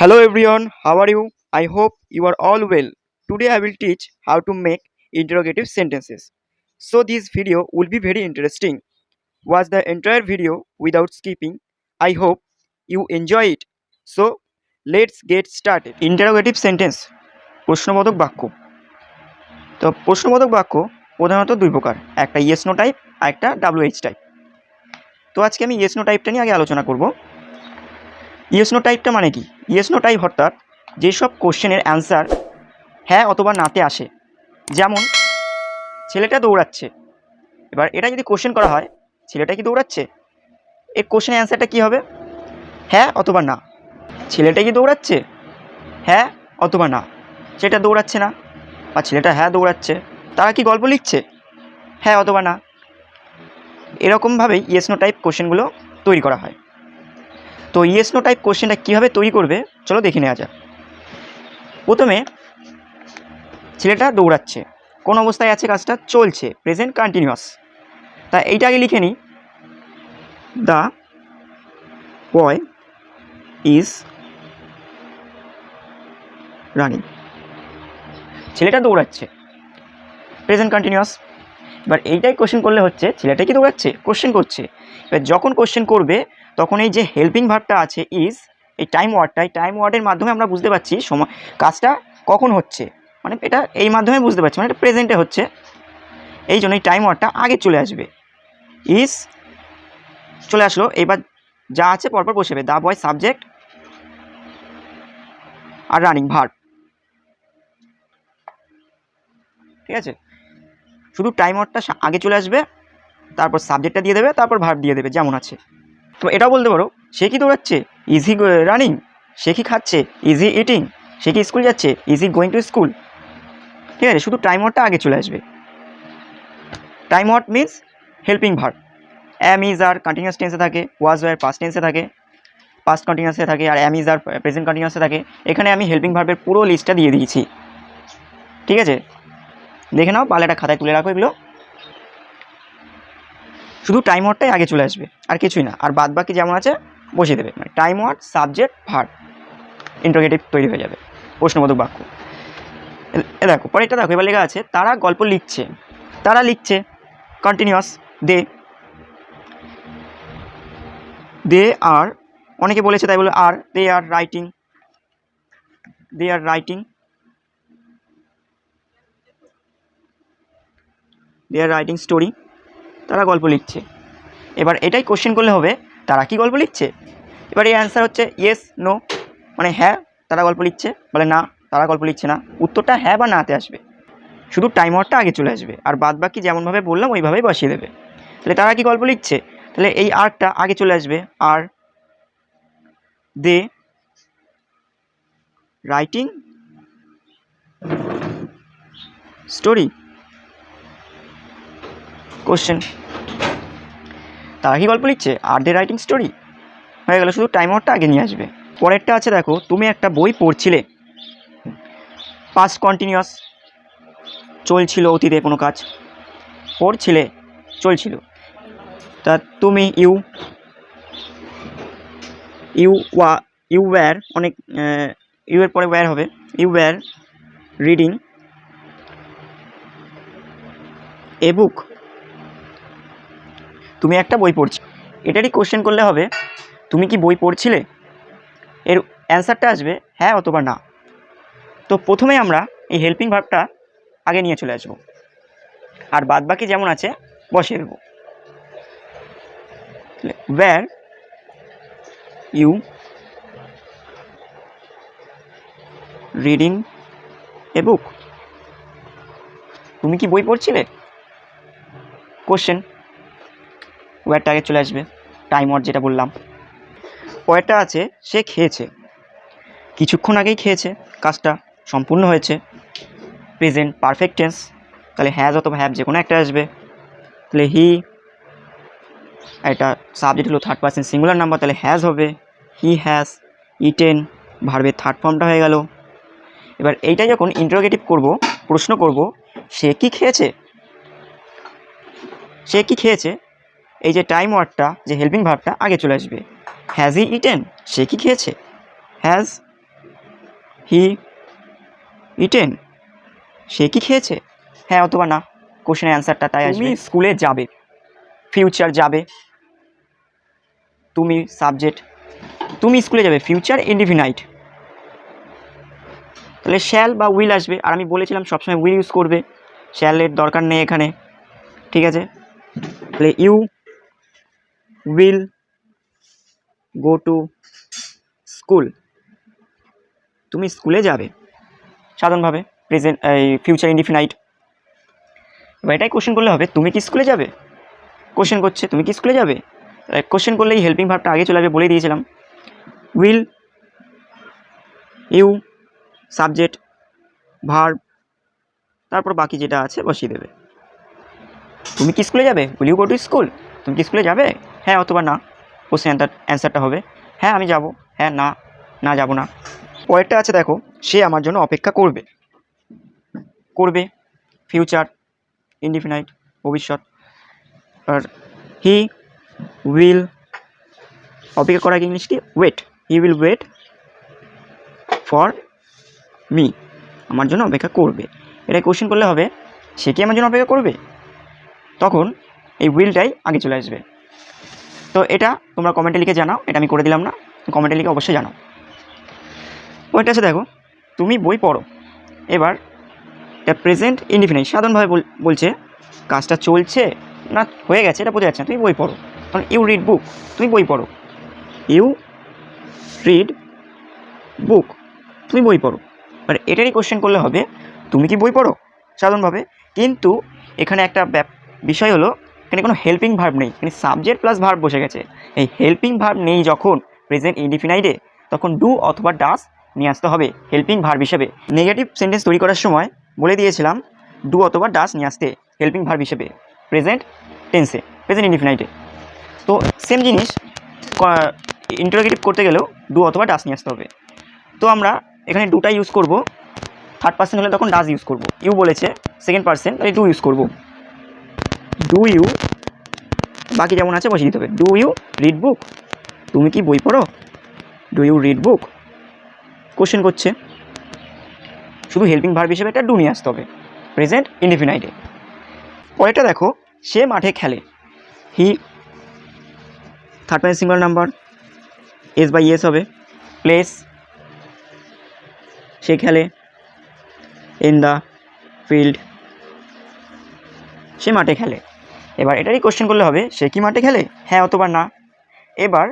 Hello everyone, how are you? I hope you are all well. Today I will teach how to make interrogative sentences. So this video will be very interesting. Watch the entire video without skipping. I hope you enjoy it. So let's get started. Interrogative sentence প্রশ্নবোধক বাক্য তো প্রশ্নবোধক বাক্য প্রধানত দুই প্রকার একটা yes no type আর একটা ডাব্লিউএইচ টাইপ তো আজকে আমি ইয়েস নো টাইপটা নিয়ে আগে আলোচনা করব ইয়েস নো টাইপটা মানে কি? ইয়েস নো টাইপ অর্থাৎ যেসব কোশ্চেনের অ্যান্সার হ্যাঁ অথবা নাতে আসে। যেমন, ছেলেটা দৌড়াচ্ছে। এবার এটা যদি কোশ্চেন করা হয়, ছেলেটা কি দৌড়াচ্ছে? এই কোশ্চেনের অ্যান্সারটা কী হবে? হ্যাঁ অথবা না। ছেলেটা কি দৌড়াচ্ছে? হ্যাঁ অথবা না। সেটা দৌড়াচ্ছে না। বা ছেলেটা হ্যাঁ দৌড়াচ্ছে। তারা কি গল্প লিখছে? হ্যাঁ অথবা না। এরকমভাবেই ইয়েস নো টাইপ কোশ্চেনগুলো তৈরি করা হয়। তো ইয়েস নো টাইপ কোশ্চেনটা কীভাবে তৈরি করবে, চলো দেখে নেওয়া যাক। প্রথমে ছেলেটা দৌড়াচ্ছে, কোন অবস্থায় আছে কাজটা? চলছে প্রেজেন্ট কন্টিনিউয়াস তা এইটা আগে লিখে নিই। দ্য বয় ইজ রানিং ছেলেটা দৌড়াচ্ছে প্রেজেন্ট কন্টিনিউয়াস এবার এইটাই কোশ্চেন করলে হচ্ছে, ছেলেটা কি দৌড়াচ্ছে? কোশ্চেন করছে। এবার যখন কোশ্চেন করবে তখন এই যে হেল্পিং ভার্বটা আছে ইজ এই টাইম ওয়ার্ডটা এই টাইম ওয়ার্ডের মাধ্যমে আমরা বুঝতে পারছি সময়, কাজটা কখন হচ্ছে। মানে এটা এই মাধ্যমে বুঝতে পারছি মানে এটা প্রেজেন্টে হচ্ছে। এই জন্য এই টাইম ওয়ার্ডটা আগে চলে আসবে। ইজ চলে আসলো, এবার যা আছে পরপর বসেবে দা বয় সাবজেক্ট আর রানিং ভার্ব ঠিক আছে? শুধু টাইম ওয়ার্ডটা আগে চলে আসবে, তারপর সাবজেক্টটা দিয়ে দেবে, তারপর ভার্ব দিয়ে দেবে, যেমন আছে। তো এটাও বলতে পারো, সে কি দৌড়াচ্ছে? ইজি রানিং সে কি খাচ্ছে? ইজি ইটিং সে কি স্কুল যাচ্ছে? ইজি গোয়িং টু স্কুল ঠিক আছে, শুধু টাইম ওয়ার্ডটা আগে চলে আসবে। Time word means helping verb am is are continuous টেন্সে থাকে ওয়াজ ওয়ার পাস্ট টেন্সে থাকে পাস্ট কন্টিনিউয়াসে থাকে, আর অ্যাম ইজ আর প্রেজেন্ট কন্টিনিউয়াসে থাকে। এখানে আমি হেল্পিং ভার্বের পুরো লিস্টটা দিয়ে দিয়েছি। ঠিক আছে? দেখে নাও পালে একটা খাতায় তুলে রাখো এগুলো। শুধু টাইম ওয়ার্ডটাই আগে চলে আসবে, আর কিছুই না। আর বাদ বাকি যেমন আছে, বসিয়ে দেবে। মানে time word subject verb interrogative তৈরি হয়ে যাবে। প্রশ্নবোধক বাক্য। এ- এ দেখো পরে এটা দেখো, এবার লেখা আছে, তারা গল্প লিখছে। তারা লিখছে কন্টিনিউয়াস দে দে আর অনেকে বলেছে তাই বলে আর they are writing they are writing they are writing story তারা গল্প লিখছে। এবার এটাই কোশ্চেন করলে হবে, তারা কি গল্প লিখছে? এবার এই অ্যান্সার হচ্ছে ইয়েস নো মানে হ্যাঁ তারা গল্প লিখছে। বলে না, তারা গল্প লিখছে না। উত্তরটা হ্যাঁ বা নাতে আসবে। শুধু টাইম ওয়ার্ডটা আগে চলে আসবে, আর বাদ বাকি যেমনভাবে বললাম, ওইভাবেই বসিয়ে দেবে। তাহলে তারা কি গল্প লিখছে? তাহলে এই আরটা আগে চলে আসবে, are they writing story question তারা কি গল্প লিখছে আর দে রাইটিং স্টোরি হয়ে গেল, শুধু টাইম আউটটা আগে নিয়ে আসবে। পরেরটা আছে, দেখো, তুমি একটা বই পড়ছিলে। পাস্ট কন্টিনিউয়াস চলছিল অতীতে কোনো কাজ। পড়ছিলে, চলছিল। তা তুমি you you were you were অনেক ইউ এর পরে ওয়্যার হবে। You were reading a book তুমি একটা বই পড়ছি, এটারই কোশ্চেন করলে হবে, তুমি কি বই পড়ছিলে? এর অ্যান্সারটা আসবে হ্যাঁ অথবা না। তো প্রথমে আমরা এই হেল্পিং ভাবটা আগে নিয়ে চলে আসব। আর বাদ বাকি যেমন আছে, বসিয়ে দেবো। Were you reading a book তুমি কি বই পড়ছিলে? কোশ্চেন ওয়ারটা আগে চলে আসবে টাইম ওয়ার্ড যেটা বললাম। পরেরটা আছে, সে খেয়েছে। কিছুক্ষণ আগেই খেয়েছে, কাজটা সম্পূর্ণ হয়েছে। প্রেজেন্ট পারফেক্ট টেন্স তাহলে হ্যাজ অথবা হ্যাভ যে কোনো একটা আসবে। তাহলে হি এটা সাবজেক্ট হলো থার্ড পার্সেন্ট সিঙ্গুলার নাম্বার তাহলে হ্যাজ হবে। হি হ্যাজ ইটেন ভার্বের থার্ড ফর্মটা হয়ে গেল। এবার এইটা যখন ইন্টারোগেটিভ করব, প্রশ্ন করব, সে কি খেয়েছে? সে কি খেয়েছে? এই যে টাইম ওয়ার্ডটা যে হেল্পিং ভাবটা আগে চলে আসবে। হ্যাজ ই ইটেন সে কি খেয়েছে? হ্যাজ হি ইটেন সে কি খেয়েছে? হ্যাঁ অথবা না। কোশ্চেনের অ্যান্সারটা তাই আসবে। স্কুলে যাবে। ফিউচার যাবে। তুমি সাবজেক্ট তুমি স্কুলে যাবে। ফিউচার ইনডিফিনাইট তাহলে শ্যাল বা উইল আসবে। আর আমি বলেছিলাম সবসময় উইল ইউজ করবে। শ্যালের দরকার নেই এখানে। ঠিক আছে? তাহলে you will go to school তুমি স্কুলে যাবে, সাধারণভাবে প্রেজেন্ট এই ফিউচার ইনডিফিনাইট এবার এটাই কোশ্চেন করলে হবে, তুমি কি স্কুলে যাবে? কোশ্চেন করছে, তুমি কি স্কুলে যাবে? কোশ্চেন করলেই হেল্পিং ভাবটা আগে চলে যাবে বলে দিয়েছিলাম। উইল ইউ সাবজেক্ট ভার্ব তারপর বাকি যেটা আছে বসিয়ে দেবে। তুমি কি স্কুলে যাবে? Will you go to school তুমি কি স্কুলে যাবে? হ্যাঁ অথবা না। কোশ্চেন অ্যান্সারটা হবে হ্যাঁ আমি যাব। হ্যাঁ না না যাব না। পরেরটা আছে, দেখো, সে আমার জন্য অপেক্ষা করবে। করবে ফিউচার ইনডিফিনাইট ভবিষ্যৎ। আর হি উইল অপেক্ষা করা ইংলিশ কি wait he will wait for me আমার জন্য অপেক্ষা করবে। এটা কোশ্চেন করলে হবে, সে কি আমার জন্য অপেক্ষা করবে? তখন এই উইলটাই আগে চলে আসবে। তো এটা তোমরা কমেন্টে লিখে জানাও, এটা আমি করে দিলাম না কমেন্টে লিখে অবশ্যই জানাও। ওইটা আছে দেখো, তুমি বই পড়ো, এবার এটা প্রেজেন্ট ইনডিফিনাইট সাধারণভাবে বলছে, কাজটা চলছে না হয়ে গেছে, এটা বোঝা যাচ্ছে না, তুমি বই পড়ো। কারণ ইউ রিড বুক তুমি বই পড়ো। ইউ রিড বুক তুমি বই পড়ো। এবার এটারই কোশ্চেন করলে হবে, তুমি কি বই পড়ো? সাধারণভাবে। কিন্তু এখানে একটা বিষয় হলো এখানে কোনো হেল্পিং ভার্ব নেই। এখানে সাবজেক্ট প্লাস ভার্ব বসে গেছে। এই হেল্পিং ভার্ব নেই যখন প্রেজেন্ট ইনডিফিনাইটে তখন ডু অথবা ডাস নিয়ে আসতে হবে হেল্পিং ভার্ব হিসেবে। নেগেটিভ সেন্টেন্স তৈরি করার সময় বলে দিয়েছিলাম ডু অথবা ডাস নিয়ে আসতে হেল্পিং ভার্ব হিসেবে। প্রেজেন্ট টেন্সে প্রেজেন্ট ইনডিফিনাইটে তো সেম জিনিস ইন্টারোগেটিভ করতে গেলেও ডু অথবা ডাস নিয়ে আসতে হবে। তো আমরা এখানে দুটা ইউজ করব। থার্ড পার্সেন্ট হলে তখন ডাস ইউজ করব। ইউ বলেছে সেকেন্ড পার্সেন্ট তাহলে ডু ইউজ করব। ডু ইউ বাকি যেমন আছে বসিয়ে দিতে হবে। ডু ইউ রিড বুক তুমি কি বই পড়ো? Do you read book question করছে। শুধু হেল্পিং ভার্ব হিসেবে একটা ডু নিয়ে আসতে হবে। প্রেজেন্ট ইনডিফিনাইটে পরেরটা দেখো, সে মাঠে খেলে। He third person single number S by S হবে। প্লেস সে খেলে। ইন দ্য ফিল্ড সে মাঠে খেলে। এবার এটারই কোশ্চেন করলে হবে, সে কি মাঠে খেলে? হ্যাঁ অথবা না। এবার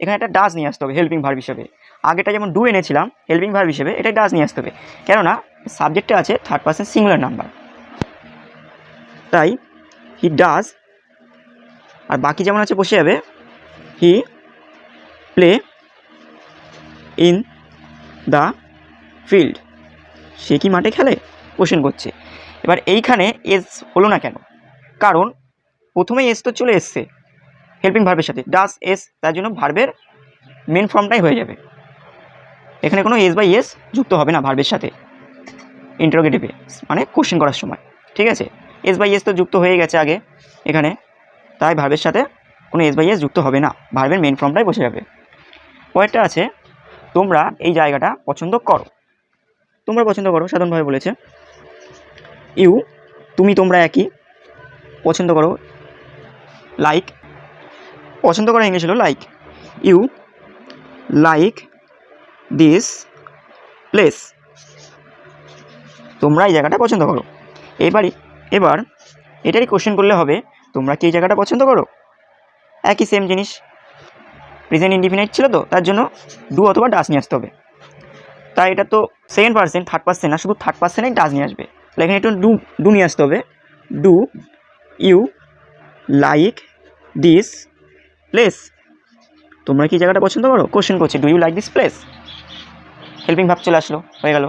এখানে একটা ডাজ নিয়ে আসতে হবে হেল্পিং ভার্ব হিসেবে। আগেটা যেমন ডু এনেছিলাম হেল্পিং ভার্ব হিসেবে এটা ডাজ নিয়ে আসতে হবে। কেননা সাবজেক্টে আছে থার্ড পার্সেন্ট সিঙ্গুলার নাম্বার তাই হি ডাজ আর বাকি যেমন আছে বসে যাবে he play in the field সে কি মাঠে খেলে? কোশ্চেন করছে। এবার এইখানে এস হলো না কেন? কারণ প্রথমেই এস তো চলে এসছে হেল্পিং ভার্বের সাথে। ডাস এস তার জন্য ভার্বের মেন ফর্মটাই হয়ে যাবে। এখানে কোনো এস বাই এস যুক্ত হবে না ভার্বের সাথে। ইন্টারোগেটিভে মানে কোশ্চেন করার সময়, ঠিক আছে? এস বাই এস তো যুক্ত হয়ে গেছে আগে, এখানে। তাই ভার্বের সাথে কোনো এস বাই এস যুক্ত হবে না ভার্বের মেন ফর্মটাই বসে যাবে। পরেরটা আছে, তোমরা এই জায়গাটা পছন্দ করো। তোমরা পছন্দ করো, সাধারণভাবে বলেছে। ইউ, তুমি তোমরা একই, পছন্দ করো লাইক পছন্দ করা ইংলিশ হলো like you like this place তোমরা এই জায়গাটা পছন্দ করো। এবারই এবার এটারই কোশ্চেন করলে হবে, তোমরা কি এই জায়গাটা পছন্দ করো? একই সেম জিনিস প্রেজেন্ট ইন্ডিফিনাইট ছিল তো, তার জন্য ডু অথবা ডাস নিয়ে আসতে হবে। তাই এটা তো সেকেন্ড পার্সেন্ট থার্ড পার্সেন্ট না, শুধু থার্ড পার্সেন্টেই ডাস নিয়ে আসবে। এখানে একটু ডু ডু নিয়ে আসতে হবে। Do you like this place তোমরা কি জায়গাটা পছন্দ করো? কোশ্চেন করছে do you like this place helping verb চলে আসলো, হয়ে গেল।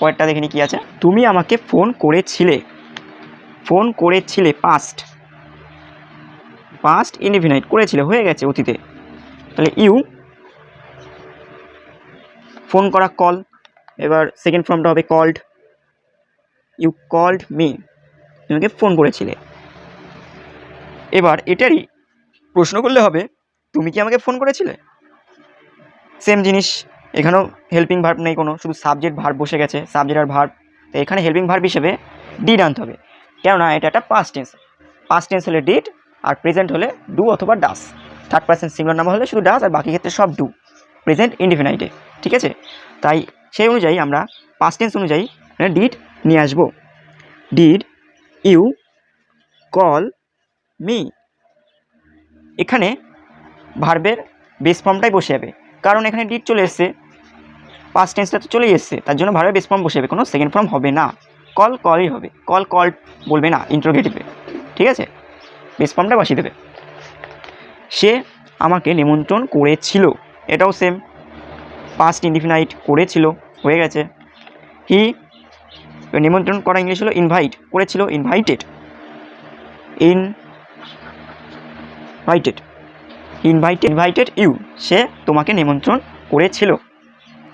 পরেরটা দেখে নি কী আছে। তুমি আমাকে ফোন করেছিলে ফোন করেছিলে পাস্ট পাস্ট ইনডিফিনাইট করেছিলে, হয়ে গেছে অতীতে। তাহলে ইউ ফোন করা কল এবার সেকেন্ড ফর্মটা হবে কল্ড ইউ কল্ড মি তোমাকে ফোন করেছিলে। এবার এটারই প্রশ্ন করলে হবে, তুমি কি আমাকে ফোন করেছিলে? সেম জিনিস, এখানেও হেল্পিং ভার্ব নেই কোনো, শুধু সাবজেক্ট ভার্ব বসে গেছে সাবজেক্ট আর ভার্ব তো এখানে হেল্পিং ভার্ব হিসেবে ডিড আনতে হবে। কেননা এটা একটা পাস্ট টেন্স পাস্ট টেন্স হলে ডিড আর প্রেজেন্ট হলে ডু অথবা does third person singular number হলে শুধু ডাস আর বাকি ক্ষেত্রে সব ডু প্রেজেন্ট ইনডিফিনাইটে ঠিক আছে? তাই সেই অনুযায়ী আমরা পাস্ট টেন্স অনুযায়ী ডিড নিয়ে আসব। Did you call me. এখানে ভার্বের বেস ফর্মটাই বসে যাবে। কারণ এখানে ডিড চলে এসছে। পাস্ট টেন্সটা তো চলেই এসছে। তার জন্য ভার্বের বেস ফর্ম বসে যাবে। কোনো সেকেন্ড ফর্ম হবে না। কল কলই হবে। কল কল বলবে না। ইন্টারোগেটিভে ঠিক আছে? বেস ফর্মটা বসিয়ে দেবে। সে আমাকে নিমন্ত্রণ করেছিল। এটাও সেম পাস্ট ইনডিফিনাইট করেছিল। হয়ে গেছে। হি নিমন্ত্রণ করা ইংলিশ হলো ইনভাইট করেছিল invited invited invited invited you সে তোমাকে নিমন্ত্রণ করেছিল।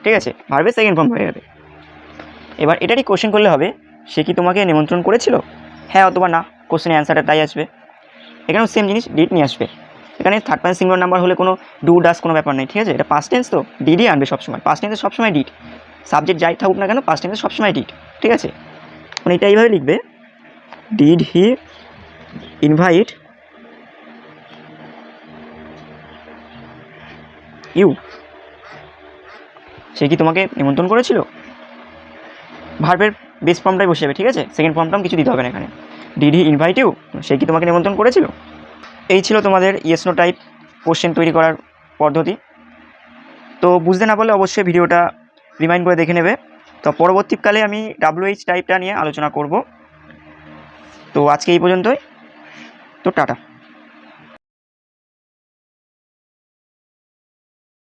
ঠিক আছে? ভার্বের সেকেন্ড ফর্ম হয়ে যাবে। এবার এটারই কোশ্চেন করলে হবে, সে কি তোমাকে নিমন্ত্রণ করেছিল? হ্যাঁ অথবা না কোশ্চেনের অ্যান্সারটা তাই আসবে। এখানেও সেম জিনিস ডিট নিয়ে আসবে। এখানে থার্ড পার্সন সিঙ্গুলার নাম্বার হলে কোনো ডু ডাস কোনো ব্যাপার নেই, ঠিক আছে? এটা পাস্ট টেন্স তো ডিডই আনবে সবসময়। পাস্ট টেন্সে সবসময় ডিট সাবজেক্ট যাই থাকুক না কেন পাস্ট টেন্সে সবসময় ডিট ঠিক আছে? মানে এটা এইভাবে লিখবে ডিড হি ইনভাইট ইউ। সে কি তোমাকে নিমন্ত্রণ করেছিল? ভার্বের বেস ফর্মটাই বসে যাবে, ঠিক আছে? সেকেন্ড ফর্মটাও কিছু দিতে হবে না এখানে। ডিড হি ইনভাইট ইউ সে কি তোমাকে নিমন্ত্রণ করেছিল? এই ছিল তোমাদের ইয়েসনো টাইপ কোশ্চেন তৈরি করার পদ্ধতি। তো বুঝতে না পারলে অবশ্যই ভিডিওটা রিমাইন্ড করে দেখে নেবে। তো পরবর্তীকালে আমি ডাব্লিউএইচ টাইপটা নিয়ে আলোচনা করব। তো আজকে এই পর্যন্তই। তো টাটা।